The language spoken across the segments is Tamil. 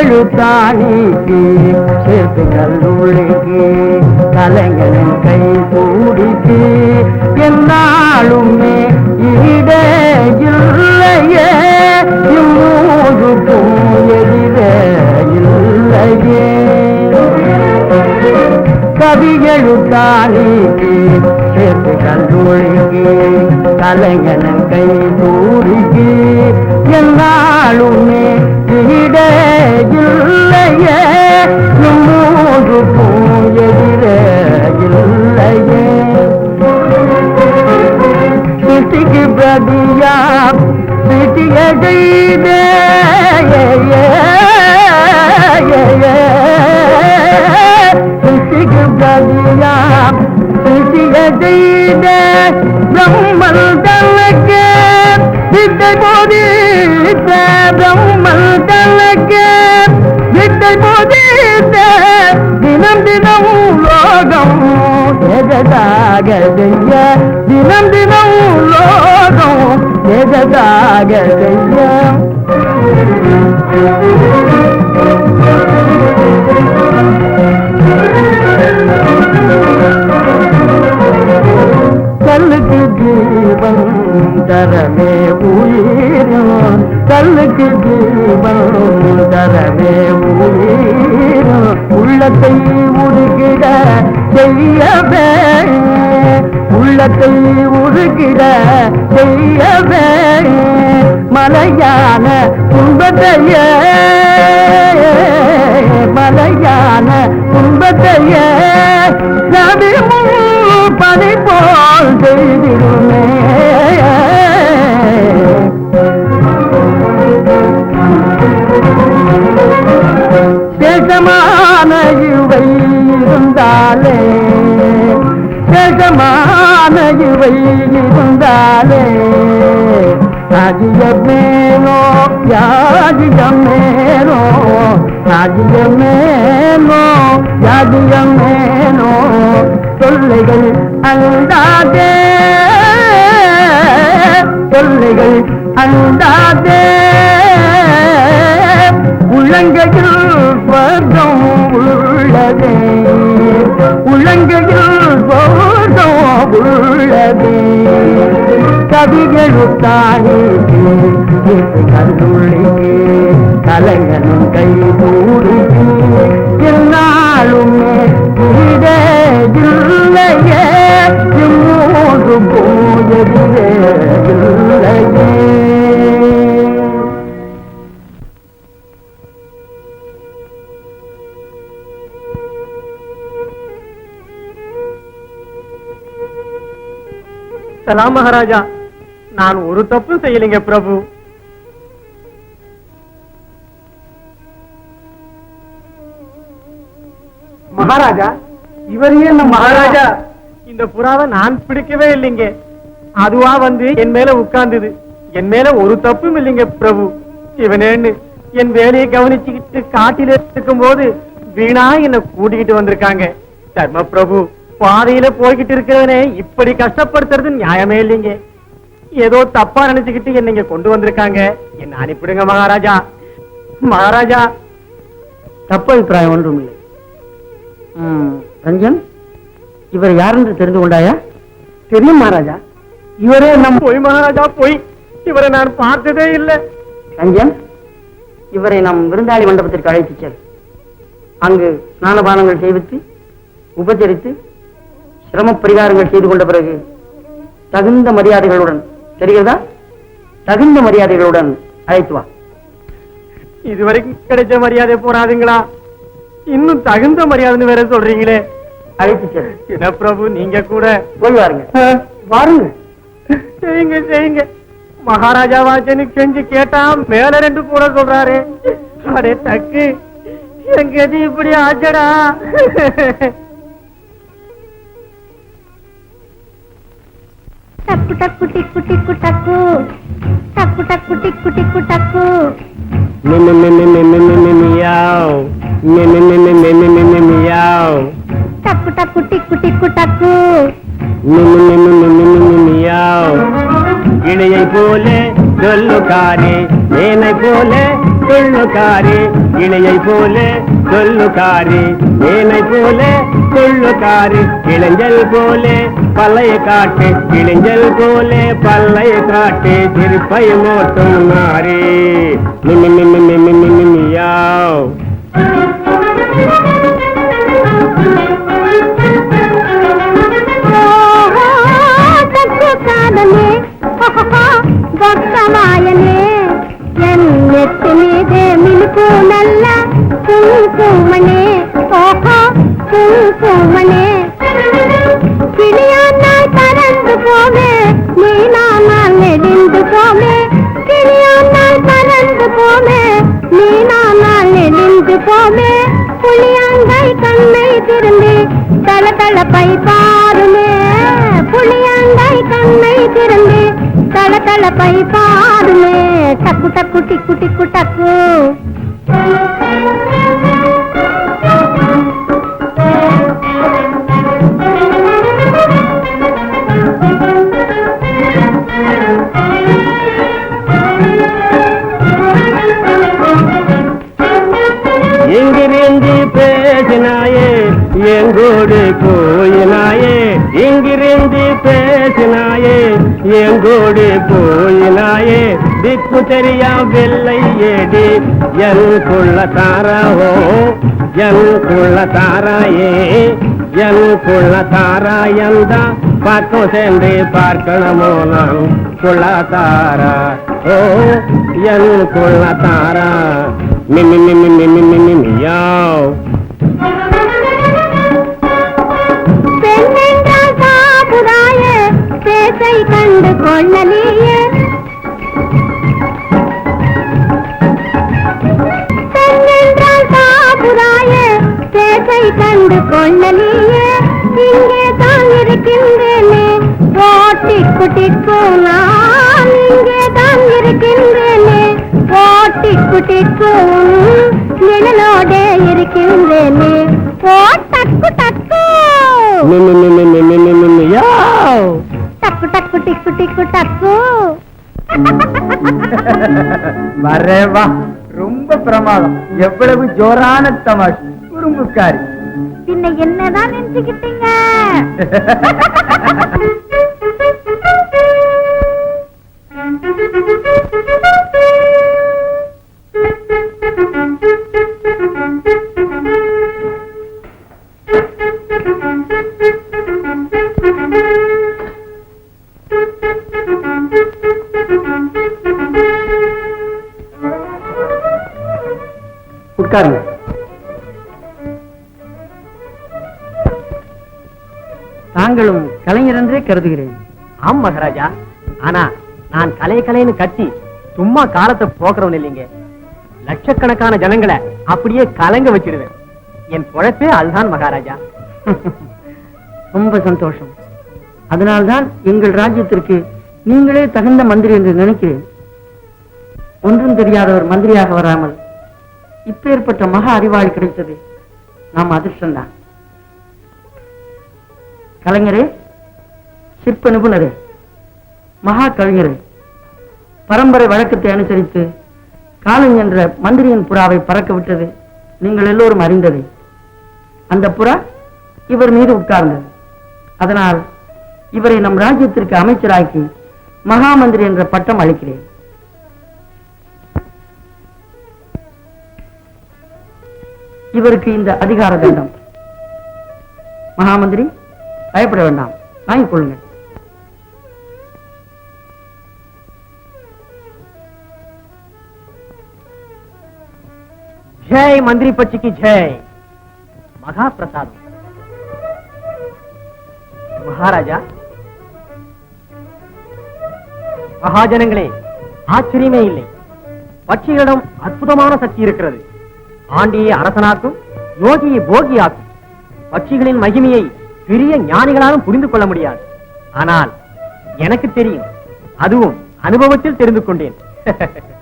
கவியெழுத்தாணிக்கு சேர்த்து கல்லூரிக்கு கலைஞனின் கை கூடிக்கு என்னாலுமே ஈடே இல்லையே இம்மூதுக்கும் எதிரே இல்லையே. கவியெழுத்தாணிக்கு சேர்த்து கல்லூரிக்கு கலைஞனின் கை கூடிக்கு என்னாலுமே ஈடே வித்தை போதித்த பிரம்மல் தனக்கு வித்தை போதித்த தினம் தினமும் லோகம் எததாக செய்ய தினம் தினமும் லோகம் எததாக செய்ய கல்லுக்கு ஜீவன் தரமே உயிரும். கல்லுக்கு தீபம் தரமே உயிரும். உள்ளத்தை உருகிட செய்யவே. உள்ளத்தை உருகிட செய்யவே. மலையான துன்பத்தையே. மலையான துன்பத்தையே. நபி பனி போல் செய்திருமே சேஷமான இவை இருந்தாலே சேஷமான இவை இருந்தாலே ராஜ்யமேனோ யாஜ்யமேனோ ராஜ்யமேனோ யாஜ்யமேனோ தொல்லைகள் அந்தாதே தொல்லைகள் அந்தாதே உள்ளங்கையில் பதம் உள்ளதே. உள்ளங்கையில் பதம் உள்ளதே. கவிகளுத்தானே கருதுள்ளே கலைஞனும் கை சலாம் மகாராஜா நான் ஒரு தப்பு செய்யலைங்க பிரபு. மகாராஜா இவரையே நம்ம மகாராஜா? இந்த புறாவை நான் பிடிக்கவே இல்லைங்க. அதுவா வந்து என் மேல உட்கார்ந்தது. என் மேல ஒரு தப்பும் இல்லைங்க பிரபு. இவனேன்னு என் வேலையை கவனிச்சுக்கிட்டு காட்டில இருக்கும் போது வீணா என்ன கூட்டிக்கிட்டு வந்திருக்காங்க. தர்ம பிரபு. பாதையில போய்கிட்டு இருக்கிறவனே இப்படி கஷ்டப்படுத்துறது நியாயமே இல்லைங்க. ஏதோ தப்பா நினைச்சுக்கிட்டு என்ன இங்க கொண்டு வந்திருக்காங்க. என்ன அனுப்பிடுங்க மகாராஜா. மகாராஜா தப்பு அபிப்பிராயம் ஒன்றும் இல்லை. ரஞ்சன் இவர் யார் என்று தெரிந்து கொண்டாயா? தெரியும் மகாராஜா. இவரே நம் போய் மகாராஜா போய். இவரை நான் பார்த்ததே இல்லை. ரஞ்சன் இவரை நம் விருந்தாளி மண்டபத்திற்கு அழைத்துச் செல். அங்கு ஸ்நானபானங்கள் செய்வித்து உபச்சரித்து சிரம பரிகாரங்கள் செய்து கொண்ட பிறகு தகுந்த மரியாதைகளுடன் தெரிகிறதா? தகுந்த மரியாதைகளுடன் அழைத்து வா. இதுவரைக்கும் கிடைச்ச மரியாதை போறாதுங்களா இன்னும் தகுந்த மரியாதைன்னு வேற சொல்றீங்களே. அழைத்து என்ன பிரபு நீங்க கூட? போய் வாருங்க. வாருங்க. செய்யுங்க செய்யுங்க. மகாராஜாவாச்சனு கெஞ்சி கேட்டா மேல ரெண்டு கூட சொல்றாரு. அடே தக்கு என் கதி இப்படி ஆச்சடா. టక్కు టక్కు టిక్కు టిక్కు టక్కు టక్కు టక్కు టిక్కు టిక్కు టక్కు టక్కు టక్కు టిక్కు టిక్కు టక్కు கிளியை போலே சொல்லுக்காரி ஏனை போலே சொல்லுக்காரி கிளியை போலே சொல்லுக்காரி ஏனை போலே சொல்லுக்காரி கிளைஞ்சல் போலே பல்லைய காட்டு கிளிஞ்சல் போலே பல்லைய காட்டு திருப்பை மோட்டும் நாரி மிமி மிமி மிமி மிமி மியாவ் ఓహో, తగ్గు కాదనే గొప్పమాయనే ఎన్నెత్తి మీదే మిలుపు నల్ల కుంకుమనే ఓహో அவனே கிளியானாய் பறந்து போவே நீனானால் நெடிந்து போவே கிளியானாய் பறந்து போவே நீனானால் நெடிந்து போவே புளியாங்காய் கண்ணை திரும்பி தள தளப்பை பாருமே. புளியாங்காய் கண்ணை திரும்பி தள தளப்பை பாருமே. டக்கு டக்கு டிக்கு டிக்கு டக்கு. நாயே திக்கு தெரியா வெள்ளை ஏடி என் குள்ள தாராவோ என் குள்ள தாராயே என் குள்ள தாராயந்தா பக்கம் சென்று பார்க்கணுமோ நான் குள்ள தாரா. ஓ என் குள்ள தாரா மிமி மிமி மிமி மிமி மியாவ் பெண்ணென்றால் குட்டிக்கு நான் இங்கே தான் இருக்கின்றேனே. ஓட்டி குட்டிக்கு நிழலோடே இருக்கின்றேனே. ஓ டக்கு டக்கு டக்கு டக்கு டிக்கு டிக்கு டக்கு வரே வா. ரொம்ப பிரமாதம். எவ்வளவு ஜோரான தமாஷ். குறும்புக்காரி. பின்ன என்னதான் நினைச்சுக்கிட்டீங்க உட்காருங்க. தாங்களும் கலைஞர் என்றே கருதுகிறேன். ஆம் மகாராஜா. ஆனா கலைன்னு கட்டி சும்மா காலத்தை போக்குறவன் இல்லைங்க. லட்சக்கணக்கான ஜனங்களை அப்படியே கலங்க வச்சிடுவேன். என் பொழப்பே அதுதான் மகாராஜா. ரொம்ப சந்தோஷம். அதனால்தான் எங்கள் ராஜ்யத்திற்கு நீங்களே தகுந்த மந்திரி என்று நினைக்கிறேன். ஒன்றும் தெரியாதவர் மந்திரியாக வராமல் இப்பேற்பட்ட மகா அறிவாளி கிடைத்தது நாம் அதிர்ஷ்டம்தான். கலைஞரே சிற்ப நிபுணரே மகா கவிஞரே பரம்பரை வழக்கத்தை அனுசரித்து காலன் என்ற மந்திரியின் புறாவை பறக்க விட்டது நீங்கள் எல்லோரும் அறிந்ததே. அந்த புறா இவர் மீது உட்கார்ந்தது. அதனால் இவரை நம் ராஜ்யத்திற்கு அமைச்சராக்கி மகாமந்திரி என்ற பட்டம் அளிக்கிறேன். இவருக்கு இந்த அதிகார தண்டம். மகாமந்திரி பயப்பட வேண்டாம். வாங்கிக் கொள்ளுங்கள். ஜெய் மந்திரி பட்சிக்கு ஜெய் மகா பிரசாதம் மகாராஜா மகாஜனங்களே ஆச்சரியமே இல்லை. பட்சிகளிடம் அற்புதமான சக்தி இருக்கிறது. ஆண்டியை அரசனாக்கும் யோகியை போகியாக்கும். பட்சிகளின் மகிமையை பெரிய ஞானிகளாலும் புரிந்து கொள்ள முடியாது. ஆனால் எனக்கு தெரியும் அதுவும் அனுபவத்தில் தெரிந்து கொண்டேன்.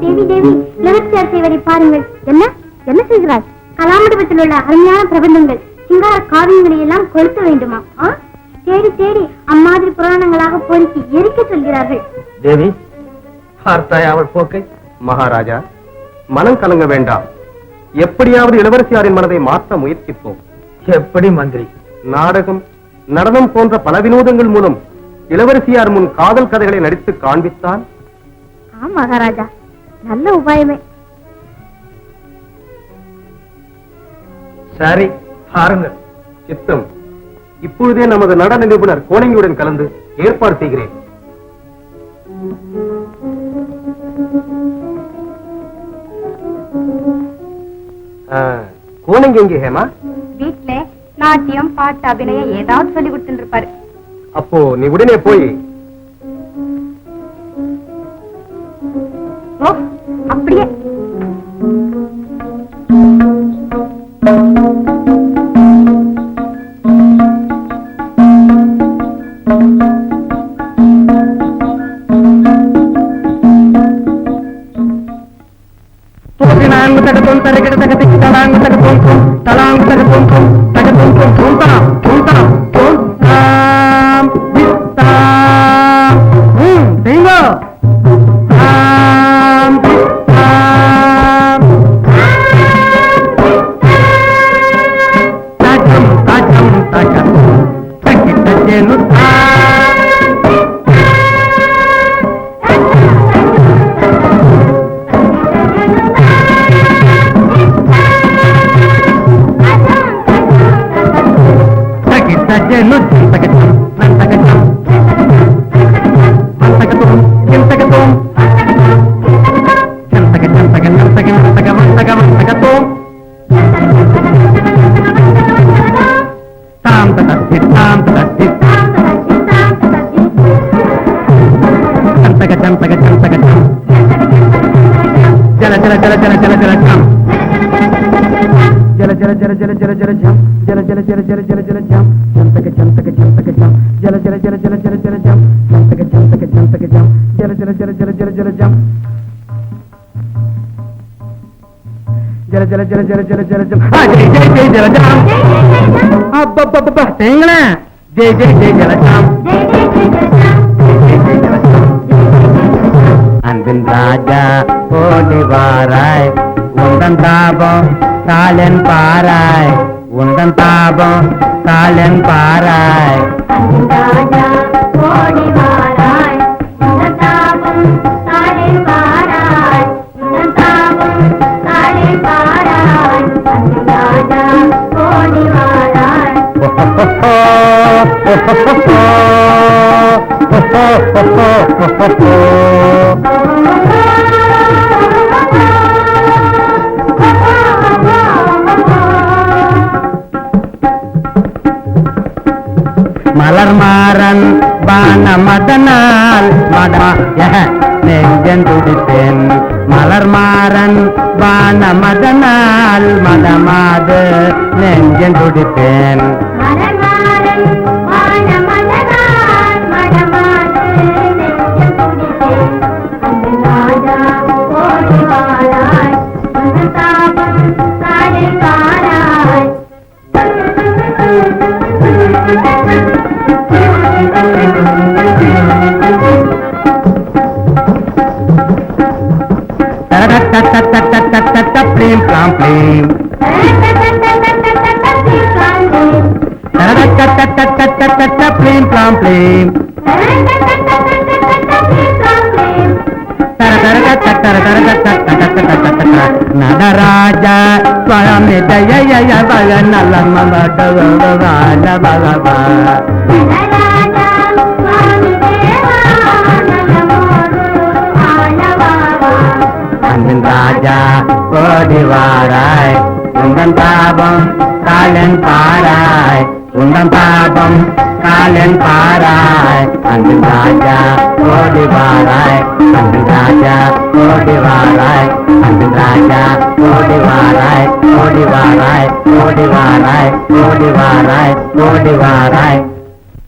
தேவி தேவி நமஸ்கார் செய்வதை பாருங்கள். என்ன? என்ன செய்கிறார் கலாமண்டபத்தில் உள்ள அருமையான பிரபந்தங்கள் சிங்கார காவியங்களை எல்லாம் கொளுத்த வேண்டுமா? ஆ? தேடி தேடி அம்மாதிரி புராணங்களாக பொறுக்கி எரிக்க சொல்கிறார்கள். தேவி பார்த்தாய் அவள் போக்கை? மகாராஜா மனம் கலங்க வேண்டாம். எப்படியாவது இளவரசியாரின் மனதை மாற்ற முயற்சிப்போம். எப்படி மந்திரி? நாடகம் நடனம் போன்ற பல வினோதங்கள் மூலம் இளவரசியார் முன் காதல் கதைகளை நடித்து காண்பித்தால் ஆம் மகாராஜா. நல்ல உபாயமே. சரி பாருங்கள். சித்தம் இப்பொழுதே நமது நடன நிபுணர் கோணங்கியுடன் கலந்து ஏற்பாடு செய்கிறேன். கோணங்கி எங்கே ஹேமா? நாட்டியம் பாட்டு அபிநயம் ஏதாவது சொல்லி கொடுத்துட்டு இருப்பாரு அப்போ நீ உடனே போய் ஓ அப்படியே. தோன்றினாங்கு தகத்தோம் தரகிட தகத்தை 大家同道同道同道。రక్షిస్తాం రక్షిస్తాం చంతక చంతక చంతక జల జల జల జల జల జల జం జల జల జల జల జల జల జం జల జల జల జల జల జల జం చంతక చంతక చంతక జం జల జల జల జల జల జల జం చంతక చంతక చంతక జం జల జల జల జల జల జల జం జల జల జల జల జల జల జం జయ జయ జయ జల జం ஜெய் தேங்களேன் ஜெய் ஜெய் ஜெய் ஜல அன்பின் ராஜா ஓடி வாராய் உந்தன் தாபம் காலன் பாராய் உந்தன் தாபம் காலன் பாராய் ராஜா ஓடி வாராய் மலர் மாறன் பான மதனால் மடா நெஞ்சன் துடிப்பேன் மலர் மாறன் பான மதனால் மதமாது நெஞ்சன் துடிப்பேன் அன்பு ராஜா ஓடி வாராய் உன் தாபம் நடராஜ சுவாமி ஜய பக நல்ல மகவால பகவா அன்பின் ராஜா ஓடி வாராய் உந்தன் தாபம் காலன் பாராய் உந்தன் பாபம் காலன் பாராய் அன்பின் ராஜா ஓடி வாராய் அன்பின் ராஜா ஓடி வாராய் அன்பின் ராஜா ஓடி வாராய் ஓடி வாராய் ஓடி வாராய் ஓடி வாராய் ஓடி வாராய்.